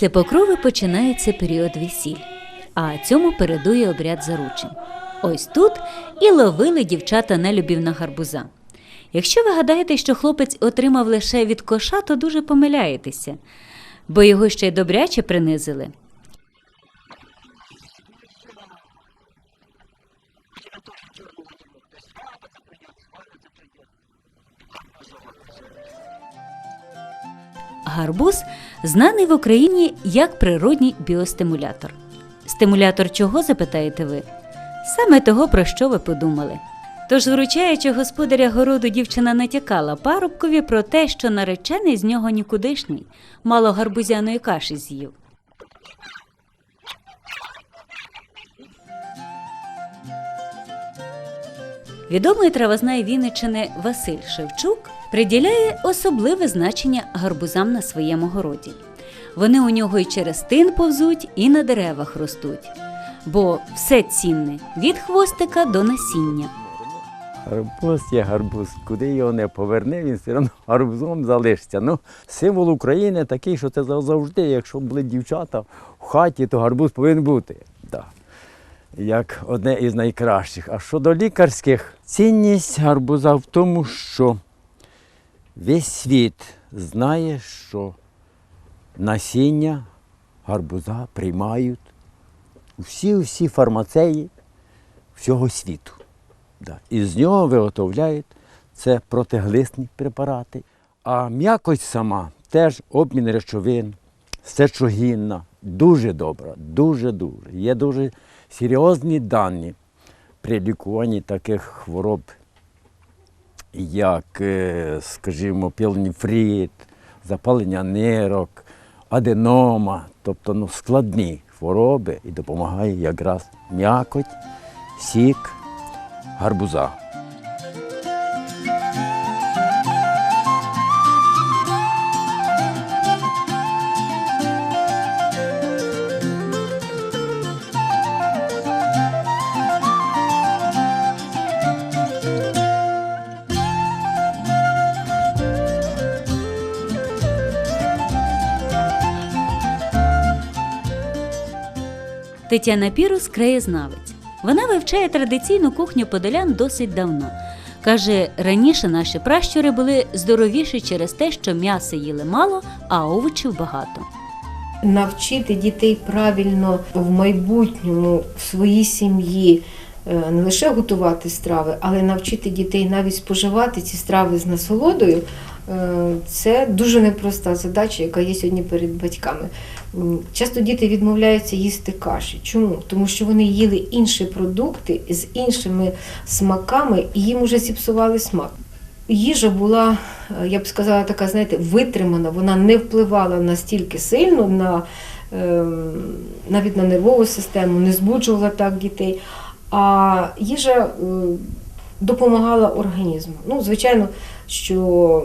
Після покрови починається період весіль, а цьому передує обряд заручин. Ось тут і ловили дівчата нелюбів на гарбуза. Якщо ви гадаєте, що хлопець отримав лише від коша, то дуже помиляєтеся, бо його ще й добряче принизили. Гарбуз знаний в Україні як природній біостимулятор. Стимулятор чого, запитаєте ви? Саме того, про що ви подумали. Тож, вручаючи господаря городу, дівчина натякала парубкові про те, що наречений з нього нікудишній, мало гарбузяної каші з'їв. Відомий травознай Вінниччини Василь Шевчук приділяє особливе значення гарбузам на своєму городі. Вони у нього й через тин повзуть, і на деревах ростуть, бо все цінне від хвостика до насіння. Гарбуз є гарбуз. Куди його не поверни, він все одно гарбузом залишиться. Ну, символ України такий, що це завжди, якщо були дівчата в хаті, то гарбуз повинен бути. Як одне із найкращих. А щодо лікарських, цінність гарбуза в тому, що весь світ знає, що насіння гарбуза приймають всі-всі фармацеї всього світу. І з нього виготовляють це протиглисні препарати. А м'якость сама теж обмін речовин, сечогінна, дуже добра, дуже-дуже. Є дуже серйозні дані при лікуванні таких хвороб, як, е, скажімо, пілніфріт, запалення нирок, аденома, тобто ну, складні хвороби і допомагає якраз м'якоть, сік гарбуза. Тетяна Пірус краєзнавець. Вона вивчає традиційну кухню подолян досить давно. Каже, раніше наші пращури були здоровіші через те, що м'яса їли мало, а овочів багато. навчити дітей правильно в майбутньому в своїй сім'ї е, не лише готувати страви, але навчити дітей навіть споживати ці страви з насолодою. Е, Це дуже непроста задача, яка є сьогодні перед батьками. Часто діти відмовляються їсти каші. Чому? Тому що вони їли інші продукти з іншими смаками, і їм вже зіпсували смак. Їжа була, е, я б сказала, така, знаєте, витримана, вона не впливала настільки сильно на ем, навіть на нервову систему, не збуджувала так дітей. А їжа е, допомагала організму. Ну, звичайно, що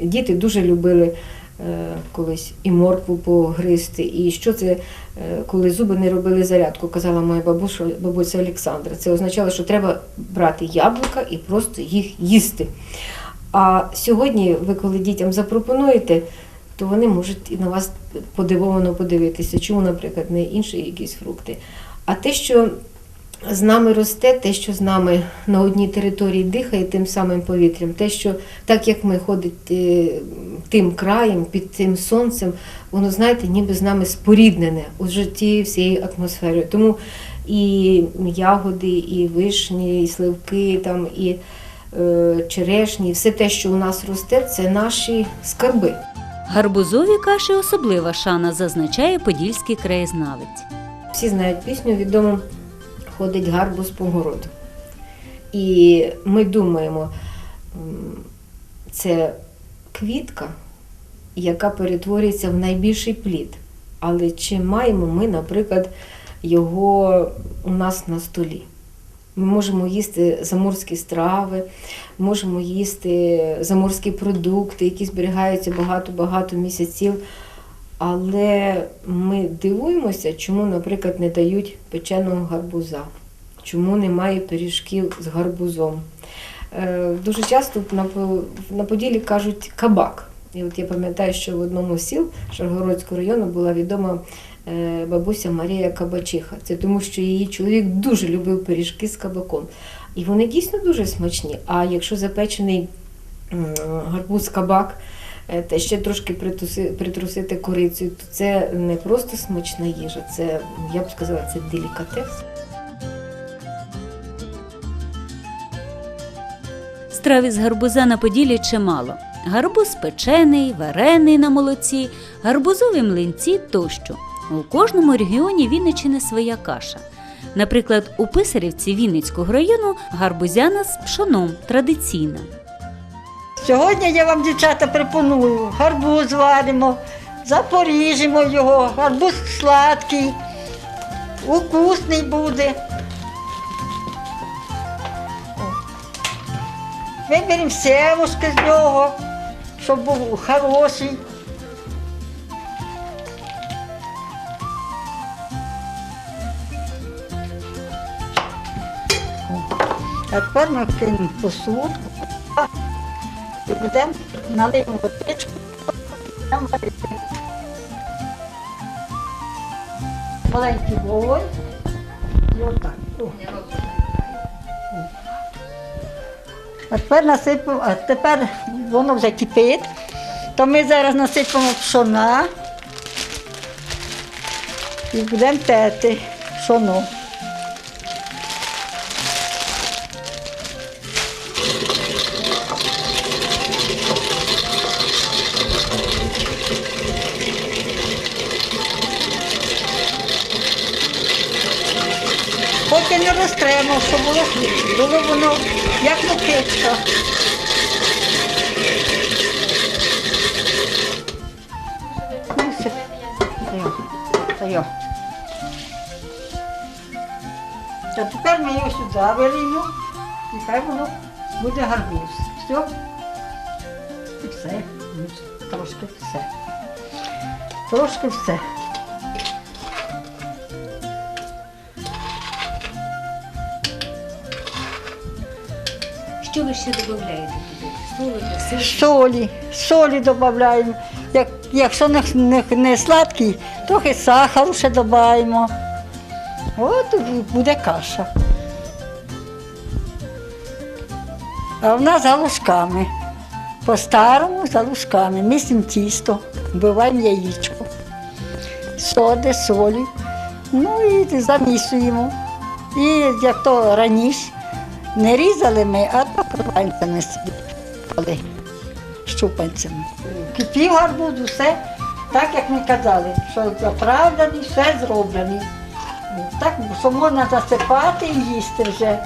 діти дуже любили е, колись і моркву погризти, і що це, е, коли зуби не робили зарядку, казала моя бабуся, бабуся Олександра. Це означало, що треба брати яблука і просто їх їсти. А сьогодні, ви коли дітям запропонуєте, то вони можуть і на вас подивовано подивитися, чому, наприклад, не інші якісь фрукти. А те, що з нами росте, те, що з нами на одній території дихає тим самим повітрям, те, що так як ми ходимо тим краєм, під тим сонцем, воно, знаєте, ніби з нами споріднене уже тією всією атмосферою. Тому і ягоди, і вишні, і сливки, там, і е, черешні, все те, що у нас росте, це наші скарби. Гарбузові каші особлива шана, зазначає подільський краєзнавець. Всі знають пісню відому ходить гарбуз по городу. І ми думаємо, це квітка, яка перетворюється в найбільший плід. Але чи маємо ми, наприклад, його у нас на столі? Ми можемо їсти заморські страви, можемо їсти заморські продукти, які зберігаються багато-багато місяців. Але ми дивуємося, чому, наприклад, не дають печеного гарбуза, чому немає пиріжків з гарбузом. Е, Дуже часто на, Поділі кажуть кабак. І от я пам'ятаю, що в одному з сіл Шаргородського району була відома е, бабуся Марія Кабачиха. Це тому, що її чоловік дуже любив пиріжки з кабаком. І вони дійсно дуже смачні. А якщо запечений гарбуз кабак, та ще трошки притрусити корицею, то це не просто смачна їжа, це, я б сказала, це делікатес. Страв із гарбуза на Поділлі чимало. Гарбуз печений, варений на молоці, гарбузові млинці тощо. У кожному регіоні Вінниччини своя каша. Наприклад, у Писарівці Вінницького району гарбузяна з пшоном традиційна. Сьогодні я вам, дівчата, пропоную гарбуз варимо, запоріжемо його, гарбуз сладкий, укусний буде. Виберемо севушки з нього, щоб був хороший. А тепер ми кинемо посудку. Будемо налити водичку, будемо варити. Маленький вогонь. І отак. А тепер насипемо, а тепер воно вже кипить, то ми зараз насипемо пшона і будемо тети пшоно. Поки не розтремо, щоб було, було воно як мукичка. Ну, та тепер ми його сюди виліємо і хай воно буде гарбуз. Все? І все. Трошки все. Трошки все. Що ви ще додаєте туди? Солі, солі додаємо. Як, якщо не, не, не сладкий, трохи сахару ще додаємо. От буде каша. А в нас галушками. По-старому з галушками. Місимо тісто, вбиваємо яєчко, соди, солі. Ну і замісуємо. І як то раніше не різали ми, а то крупанцями собі коли щупанцями. Кипів гарбуз, усе так, як ми казали, що заправданий, все зроблений. Так, що можна засипати і їсти вже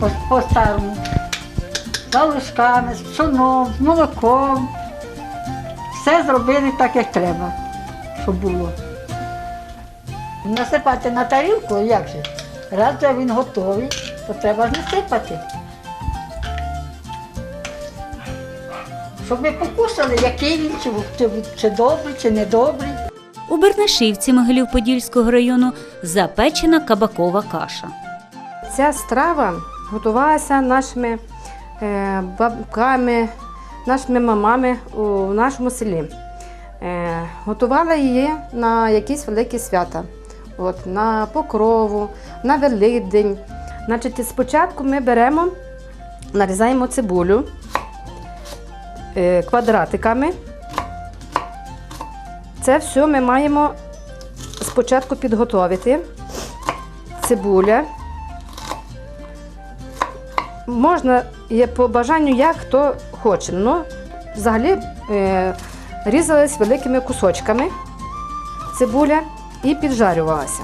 по- по-старому. З галушками, з пшоном, з молоком. Все зробили так, як треба, щоб було. Насипати на тарілку, як же? Раз він готовий, то треба ж насипати. Щоб ви покушали, який він, чи, чи, чи добрий, чи недобрий. У Бернашівці Могилів-Подільського району запечена кабакова каша. Ця страва готувалася нашими е, бабками, нашими мамами у нашому селі. Е, готували її на якісь великі свята, От, на покрову, на Великдень. Значить, спочатку ми беремо, нарізаємо цибулю е, квадратиками. Це все ми маємо спочатку підготовити. Цибуля, Можна є по бажанню, як хто хоче. Ну, взагалі е, різались великими кусочками цибуля і піджарювалася.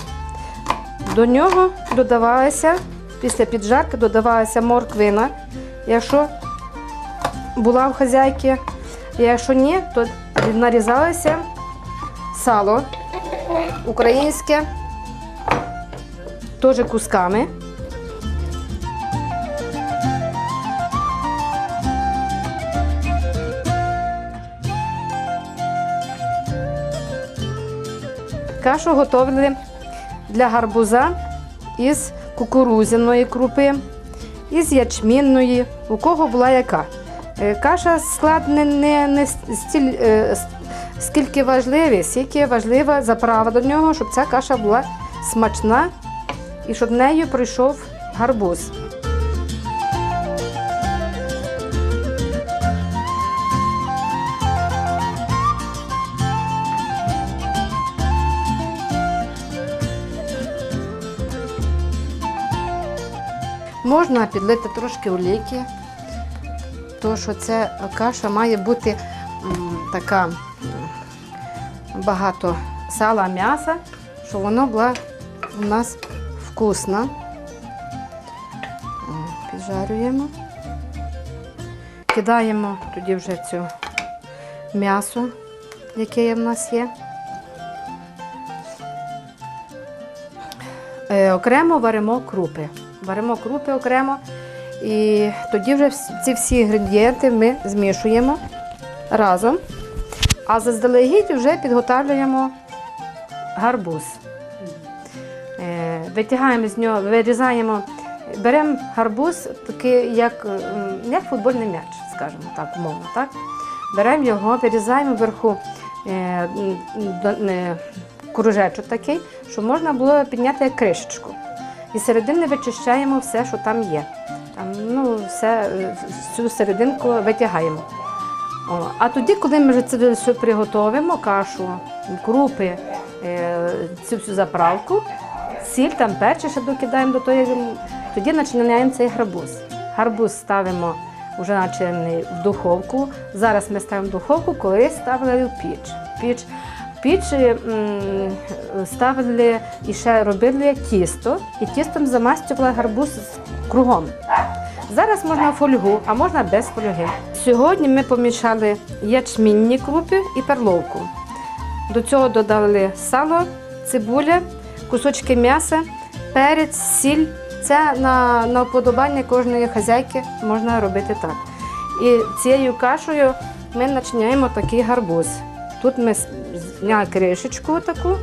До нього додавалася, після піджарки додавалася морквина, якщо була в хазяйки. Якщо ні, то нарізалося сало українське, теж кусками. Кашу готували для гарбуза із кукурузяної крупи, із ячмінної, у кого була яка. Е, Каша склад не, не, не стіль, е, скільки важливий, скільки важлива заправа до нього, щоб ця каша була смачна і щоб нею пройшов гарбуз. Можна підлити трошки олійки, тому що ця каша має бути така багато сала, м'яса, щоб воно була у нас вкусна. Піджарюємо. Кидаємо тоді вже цю м'ясо, яке в нас є. Е, окремо варимо крупи. Варимо крупи окремо. І тоді вже ці всі інгредієнти ми змішуємо разом. А заздалегідь вже підготовлюємо гарбуз. Е, Витягаємо з нього, вирізаємо, беремо гарбуз, такий, як, як футбольний м'яч, скажімо так, умовно. Так? Беремо його, вирізаємо вверху е, не, кружечок такий, щоб можна було підняти кришечку. І середини вичищаємо все, що там є. Там, ну, все, е, всю серединку витягаємо. О, а тоді, коли ми вже це все приготовимо, кашу, крупи, е, цю всю заправку, сіль, там перче ще докидаємо до тої, тоді починаємо цей гарбуз. Гарбуз ставимо вже наче в духовку. Зараз ми ставимо в духовку, коли ставили в піч. Піч, піч е, ставили і ще робили тісто, і тістом замастювали гарбуз кругом. Зараз можна фольгу, а можна без фольги. Сьогодні ми помішали ячмінні крупи і перловку. До цього додали сало, цибуля, кусочки м'яса, перець, сіль. Це на, на вподобання кожної хазяйки можна робити так. І цією кашею ми начиняємо такий гарбуз. Тут ми зняли кришечку таку.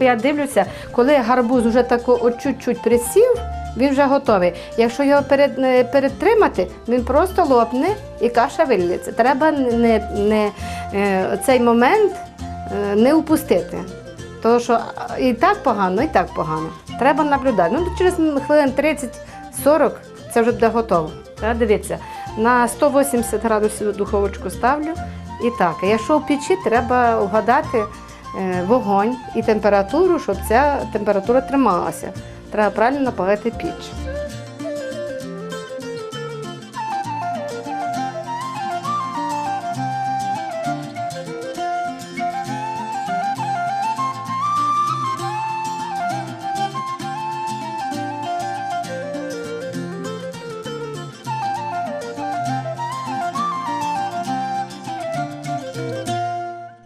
Я дивлюся, коли гарбуз вже тако чуть-чуть присів, він вже готовий. Якщо його перед, перетримати, він просто лопне і каша виліться. Треба не, не, е, цей момент е, не упустити. Тому що і так погано, і так погано. Треба наблюдати. Ну, через хвилин 30-40 це вже буде готово. Треба дивитися. На 180 градусів духовочку ставлю. І так, якщо в печі, треба вгадати е, вогонь і температуру, щоб ця температура трималася. Треба правильно напалити піч.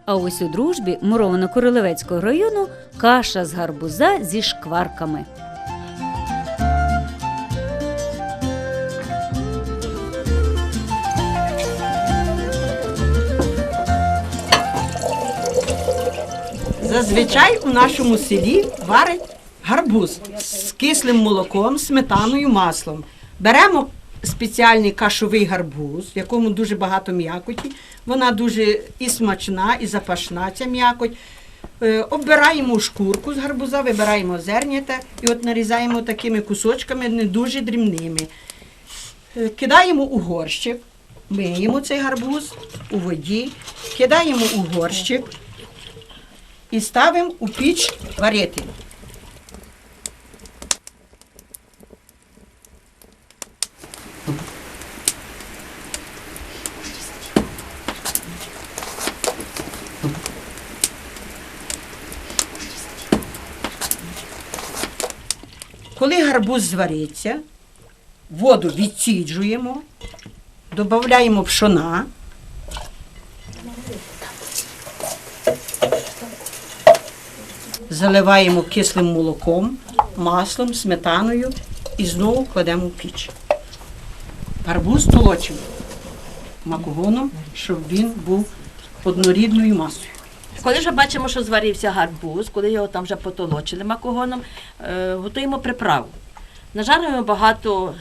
А ось у дружбі Муровано-Королевецького району каша з гарбуза зі шкварками. Зазвичай у нашому селі варять гарбуз з кислим молоком, сметаною, маслом. Беремо спеціальний кашовий гарбуз, в якому дуже багато м'якоті. Вона дуже і смачна, і запашна ця м'якоть. Е, Оббираємо шкурку з гарбуза, вибираємо зернята і от нарізаємо такими кусочками, не дуже дрібними. Е, Кидаємо у горщик, миємо цей гарбуз у воді, кидаємо у горщик і ставимо у піч варити. Коли гарбуз звариться, воду відсіджуємо, додаємо пшона. Заливаємо кислим молоком, маслом, сметаною і знову кладемо в піч. Гарбуз толочимо макогоном, щоб він був однорідною масою. Коли вже бачимо, що зварився гарбуз, коли його там вже потолочили макогоном, е, готуємо приправу. Нажарюємо багато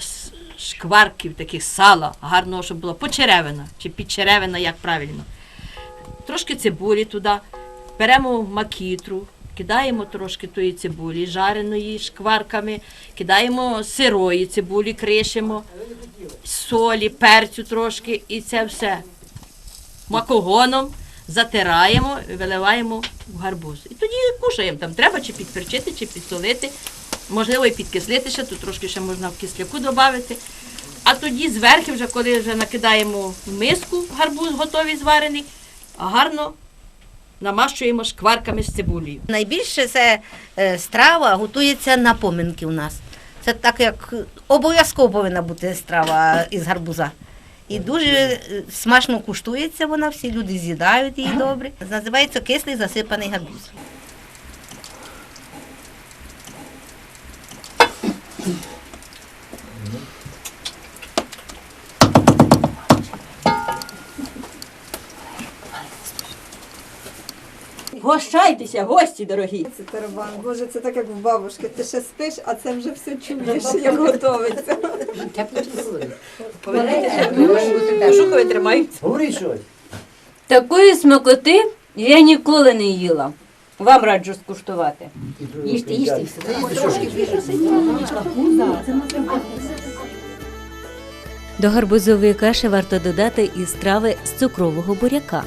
шкварків, таких сала, гарного, щоб було почеревина чи підчеревина, як правильно. Трошки цибулі туди, беремо макітру, кидаємо трошки тої цибулі, жареної шкварками, кидаємо сирої цибулі, кришимо, солі, перцю трошки і це все макогоном затираємо, виливаємо в гарбуз. І тоді кушаємо. Там треба чи підперчити, чи підсолити. Можливо, і підкислити ще, тут трошки ще можна в кисляку додати. А тоді зверху, вже коли вже накидаємо в миску гарбуз готовий зварений, гарно намащуємо шкварками з цибулею. Найбільше це е, страва готується на поминки у нас. Це так як обов'язково повинна бути страва із гарбуза. І дуже е, смачно куштується вона, всі люди з'їдають її добре. Називається кислий засипаний гарбуз. Гощайтеся, гості дорогі! Це тарабан. Боже, це так як в бабушки. Ти ще спиш, а це вже все чуєш, як готовиться. Жукові тримаються. Такої смакоти я ніколи не їла. Вам раджу скуштувати. Їжте, їжте. До гарбузової каші варто додати і страви з цукрового буряка.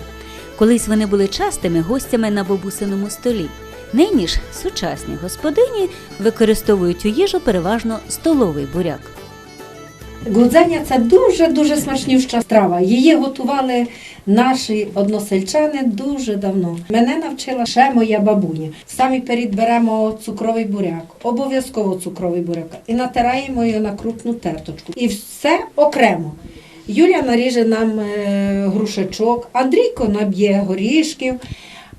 Колись вони були частими гостями на бабусиному столі. Нині ж сучасні господині використовують у їжу переважно столовий буряк. Гудзення це дуже-дуже смачнюща страва. Її готували наші односельчани дуже давно. Мене навчила ще моя бабуня. Самі перед беремо цукровий буряк, обов'язково цукровий буряк, і натираємо його на крупну терточку. І все окремо. Юля наріже нам е, грушечок, Андрійко наб'є горішків,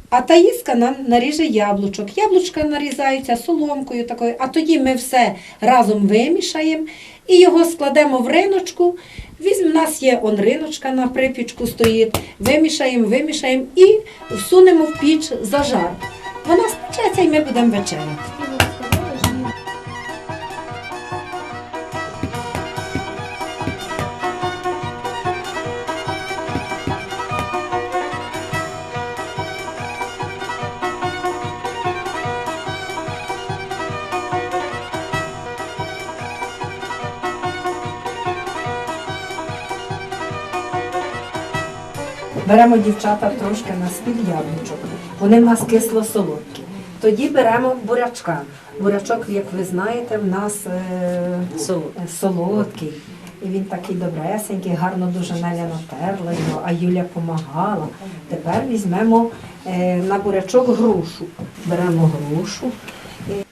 а Таїска нам наріже яблучок. Яблучка нарізаються соломкою такою, а тоді ми все разом вимішаємо і його складемо в риночку. Візьм, у нас є он риночка на припічку стоїть. Вимішаємо, вимішаємо і всунемо в піч за жар. Вона спечеться і ми будемо вечеряти. Беремо дівчата трошки на спіль яблучок. Вони в нас кисло-солодкі. Тоді беремо бурячка. Бурячок, як ви знаєте, в нас е, е, солодкий. І він такий добресенький, гарно дуже Неля натерла його, а Юля допомагала. Тепер візьмемо е, на бурячок грушу. Беремо грушу,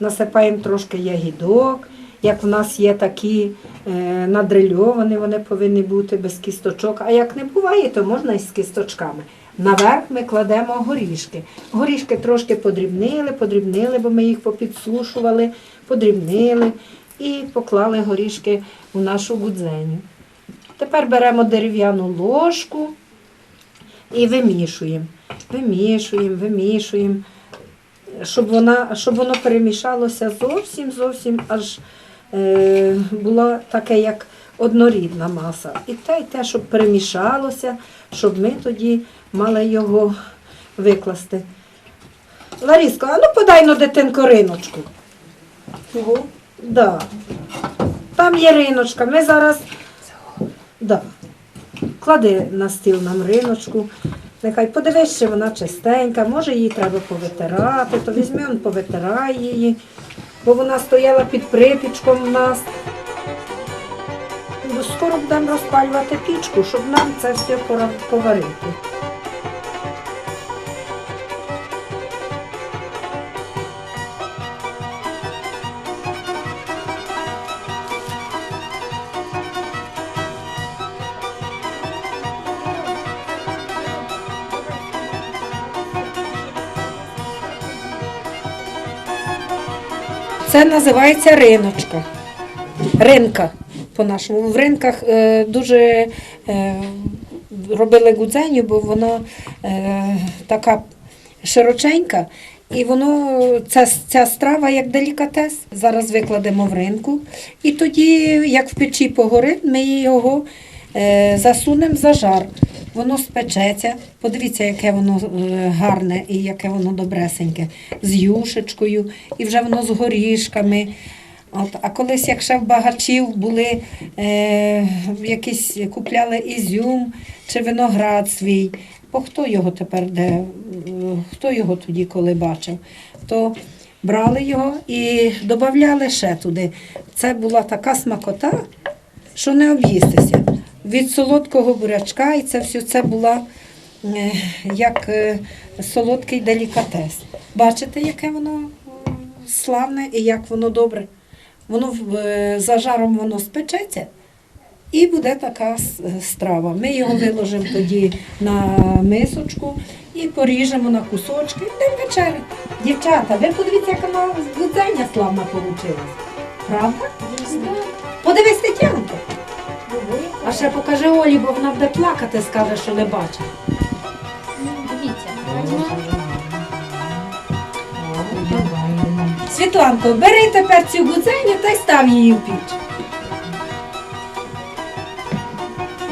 насипаємо трошки ягідок. Як в нас є такі е, надрильовані, вони повинні бути без кісточок. А як не буває, то можна і з кісточками. Наверх ми кладемо горішки. Горішки трошки подрібнили, подрібнили, бо ми їх попідсушували, подрібнили і поклали горішки у нашу гудзеню. Тепер беремо дерев'яну ложку і вимішуємо. Вимішуємо, вимішуємо, щоб, вона, щоб воно перемішалося зовсім, зовсім аж е, було таке, як однорідна маса. І те, і те, щоб перемішалося, щоб ми тоді мали його викласти. Ларіско, а ну подай на дитинку риночку. Да. Там є риночка. Ми зараз. Да. Клади на стіл нам риночку. Нехай подивись, чи вона чистенька, може її треба повитирати, то візьми, он повитирай її, бо вона стояла під припічком у нас. Скоро будемо розпалювати пічку, щоб нам це все поварити. Це називається риночка. Ринка по-нашому. В ринках е, дуже е, робили гудзеню, бо вона е, така широченька. І воно, ця, ця страва як делікатес. Зараз викладемо в ринку. І тоді, як в печі погорить, ми його засунемо за жар. Воно спечеться. Подивіться, яке воно е, гарне і яке воно добресеньке, з юшечкою, і вже воно з горішками. От, а колись, як ще в багачів були е, якісь купляли ізюм чи виноград свій, бо хто його тепер де, е, хто його тоді коли бачив, то брали його і додавали ще туди. Це була така смакота, що не об'їстися. Від солодкого бурячка, і це все це була е, як е, солодкий делікатес. Бачите, яке воно е, славне і як воно добре. Воно за жаром воно спечеться і буде така страва. Ми його виложимо тоді на мисочку і поріжемо на кусочки. і Будемо вечеряти. Дівчата, ви подивіться, яка вона гудзення славна вийшла. Правда? Подивись, Тетянко. А ще покажи Олі, бо вона буде плакати, скаже, що не бачить. Світланко, бери тепер цю гудзеню та й став її в піч.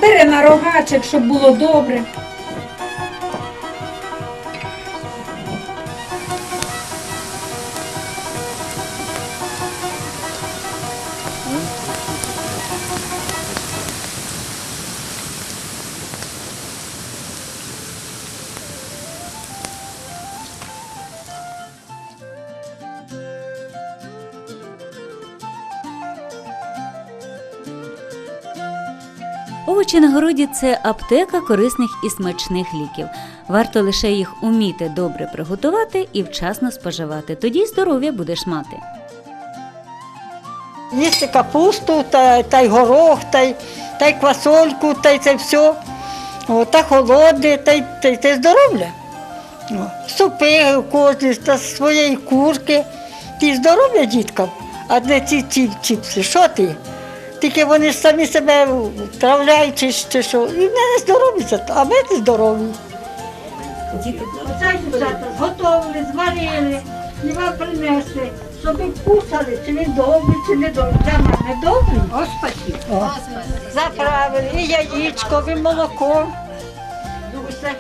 Бери на рогачик, щоб було добре. Овочі на городі це аптека корисних і смачних ліків. Варто лише їх уміти добре приготувати і вчасно споживати. Тоді здоров'я будеш мати. Їсти капусту, та, та й горох, та й, та й квасольку, та й це все. О, та холодне, та й, та та й здоров'я. Супи кожні та своєї курки. Ти здоров'я діткам, а не ці чіпси. Що ти? Тільки вони самі себе травляють чи, чи що. І в мене здорові, а ми не здорові. Оце дівчата зготовили, зварили, і вам принесли, щоб ви кусали, чи він добрий, чи не добрий. Для мене добрий. Господи. Заправили і яєчко, і молоко. Усе.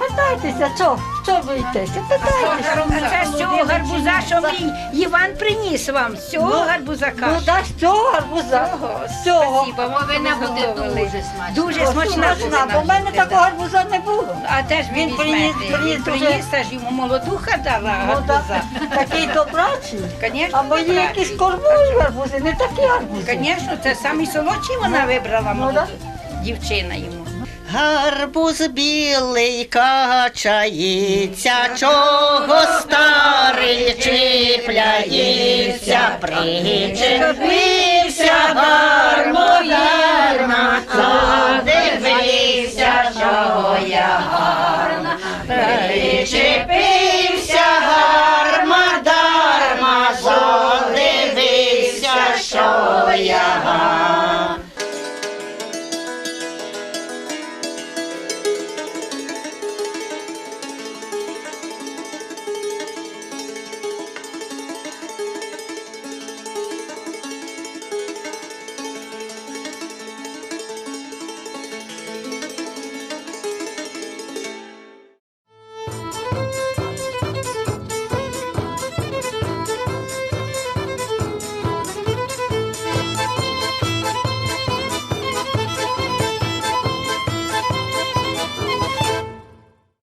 Питайтеся, що, що боїтеся? Питайтеся. Це з цього гарбуза, що мій Іван приніс вам, з цього гарбуза Ну, кашу. да, з цього гарбуза. З цього. Повинна бути дуже смачна. Дуже смачна. Смачна, бо в мене такого гарбуза не було. А теж Він він приніс- приніс, приніс він дуже- приніс, аж йому молодуха дала Ну, да. гарбуза. Такий добрачий. Конечно, А мої добрачий. якісь кормові гарбузи, не такі гарбузи. Звісно, це самі солодші вона вибрала Ну, молоду дівчина йому. Гарбуз білий качається, чого старий чіпляється, причепився гармовірна, задивися, що я гарна, причепився.